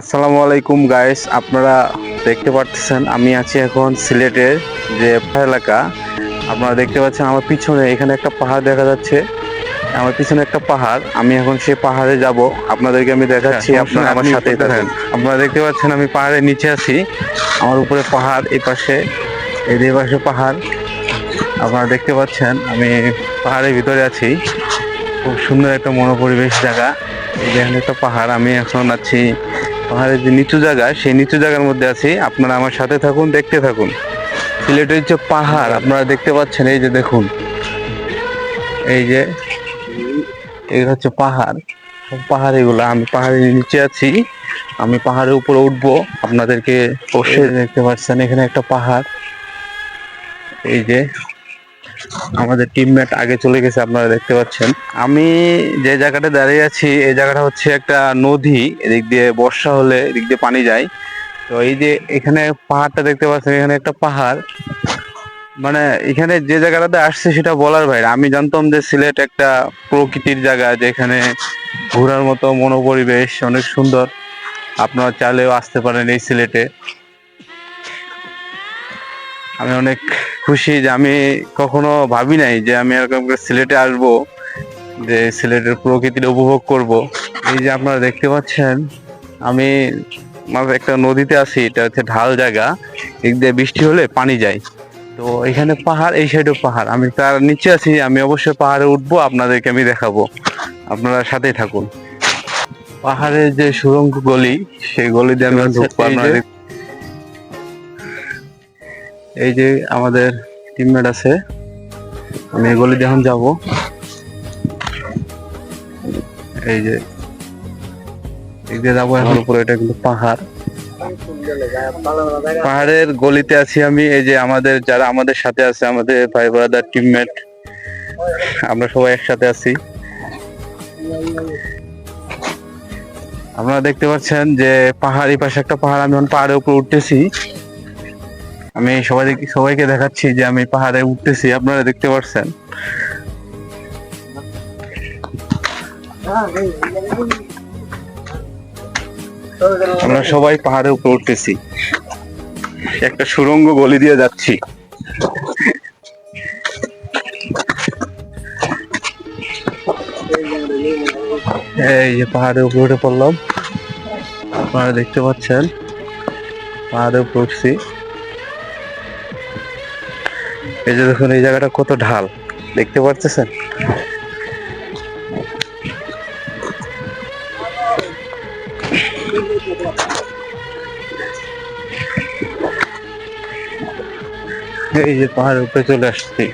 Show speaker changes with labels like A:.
A: আসসালামু আলাইকুম গাইস আপনারা দেখতে পাচ্ছেন আমি আছি এখন সিলেটের যে এলাকা। আপনারা দেখতে পাচ্ছেন আমার পিছনে এখানে একটা পাহাড় দেখা যাচ্ছে। আমার পিছনে একটা পাহাড়। আমি এখন সেই পাহাড়ে যাব। আপনাদেরকে আমি দেখাচ্ছি
B: হ্যাঁ,
A: আপনারা আমার সাথে থাকেন। আপনারা দেখতে পাচ্ছেন আমি পাহাড়ের নিচে আছি। আমার উপরে পাহাড় এই পাশে এই পাশে পাহাড়। আপনারা দেখতে পাচ্ছেন আমি পাহাড়ের ভিতরে আছি। খুব সুন্দর একটা মনোপরিবেশ জায়গা। এই যে এখানে একটা পাহাড় আমি এখন আছি পাহাড়ের যে নিচু জায়গা, সেই নিচু জায়গার মধ্যে আছি। আপনারা আমার সাথে থাকুন, দেখতে থাকুন। সিলেটের যে পাহাড়, আপনারা দেখতে পাচ্ছেন, এই যে দেখুন। এই যে, এই হচ্ছে পাহাড়। পাহাড় এগুলো, আমি পাহাড়ের নিচে আছি। আমি পাহাড়ের উপরে উঠবো। আপনাদেরকে অবশ্যই দেখতে পাচ্ছেন, এখানে একটা পাহাড়। এই যে আমাদের টিমমেট আগে চলে গেছে, আপনারা দেখতে পাচ্ছেন। আমি যে জায়গাটা দাঁড়িয়ে আছি, এই জায়গাটা হচ্ছে একটা নদী, এদিক দিয়ে বর্ষা হলে এদিক দিয়ে পানি যায়। তো এই যে এখানে পাহাড়টা দেখতে পাচ্ছেন, এখানে একটা পাহাড়। মানে এখানে যে জায়গাটাতে আসছে সেটা বলার বাইরে। আমি জানতাম যে সিলেট একটা প্রকৃতির জায়গা, যেখানে ঘোরার মতো মনোপরিবেশ অনেক সুন্দর। আপনারা চাইলেও আসতে পারেন এই সিলেটে। আমি অনেক খুশি যে আমি কখনো ভাবি নাই যে আমি এরকম করে সিলেটে আসব যে সিলেটের প্রকৃতির উপভোগ করব। এই যে আপনারা দেখতে পাচ্ছেন আমি একটা নদীতে আছি এটা হচ্ছে ঢাল জায়গা। এদিক দিয়ে বৃষ্টি হলে পানি যায়। তো এখানে পাহাড় এই সাইডেও পাহাড়। আমি তার নিচে আছি আমি অবশ্যই পাহাড়ে উঠবো আপনাদেরকে আমি দেখাবো। আপনারা সাথেই থাকুন। পাহাড়ের যে সুরঙ্গ গলি সেই গলি দিয়ে আমি ঢুকবো আপনারা দেখ- এই যে আমাদের টিমমেট আছে, আমি এই গলি দিয়ে এখন যাব। এই যে যে যাব এখন উপরে, এটা পাহাড়। পাহাড়ের গলিতে আছি আমি, এই যে আমাদের যারা আমাদের সাথে আছে, আমাদের ভাই ব্রাদার টিমমেট আমরা সবাই একসাথে আছি। আপনারা দেখতে পাচ্ছেন যে পাহাড়ি পাশে একটা পাহাড়, আমি এখন পাহাড়ের উপরে উঠতেছি। আমি সবাই সবাইকে দেখাচ্ছি যে আমি পাহাড়ে উঠতেছি, আপনারা দেখতে পাচ্ছেন আমরা সবাই পাহাড়ের উপর উঠতেছি। একটা সুরঙ্গ গলি দিয়ে যাচ্ছি। এই যে পাহাড়ের উপরে উঠে পড়লাম। আপনারা দেখতে পাচ্ছেন। পাহাড়ে উপরে উঠছি। এই যে দেখুন, এই জায়গাটা কত ঢাল। দেখতে পারতেছেন? এই যে পাহাড়ের উপরে চলে আসছি।